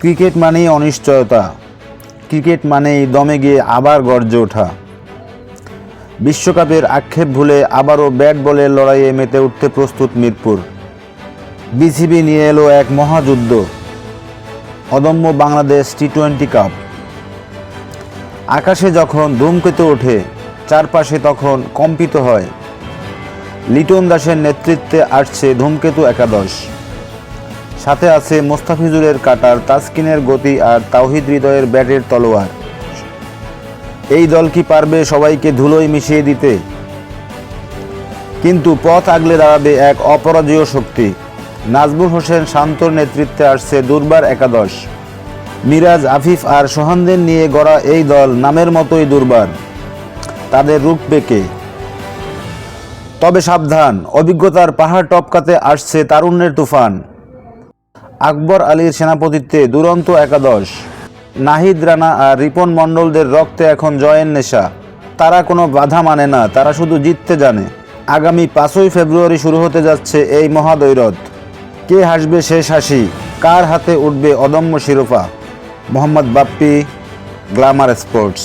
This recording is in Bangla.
ক্রিকেট মানেই অনিশ্চয়তা। ক্রিকেট মানেই দমে গিয়ে আবার গর্জে ওঠা। বিশ্বকাপের আক্ষেপ ভুলে আবারও ব্যাট বলের লড়াইয়ে মেতে উঠতে প্রস্তুত মিরপুর। বিসিবি নিয়ে এলো এক মহাযুদ্ধ। অদম্য বাংলাদেশ টি টোয়েন্টি কাপ। আকাশে যখন ধূমকেতু ওঠে, চারপাশে তখন কম্পিত হয়। লিটন দাসের নেতৃত্বে আসছে ধূমকেতু একাদশ। সাথে আছে মোস্তাফিজুরের কাটার তাসকিনের গতি আর তাওহিদ হৃদয়ের ব্যাটের তলোয়ার। এই দল কি পারবে সবাইকে ধুলোয় মিশিয়ে দিতে? কিন্তু পথ আগলে দাঁড়াবে এক অপরাজেয় শক্তি। নাজমুল হোসেন শান্তর নেতৃত্বে আসছে দুর্বার একাদশ। মিরাজ, আফিফ আর সোহানদের নিয়ে গড়া এই দল নামের মতোই দুর্বার। তাদের রূপ পেকে তবে সাবধান, অভিজ্ঞতার পাহাড় টপকাতে আসছে তারুণ্যের তুফান। আকবর আলীর সেনাপতিত্বে দুরন্ত একাদশ। নাহিদ রানা আর রিপন মণ্ডলদের রক্তে এখন জয়ের নেশা। তারা কোনো বাধা মানে না, তারা শুধু জিততে জানে। আগামী পাঁচই ফেব্রুয়ারি শুরু হতে যাচ্ছে এই মহাদৈরথ কে হাসবে শেষ হাসি? কার হাতে উঠবে অদম্য শিরোপা? Mohammad Bappi, glamour sports.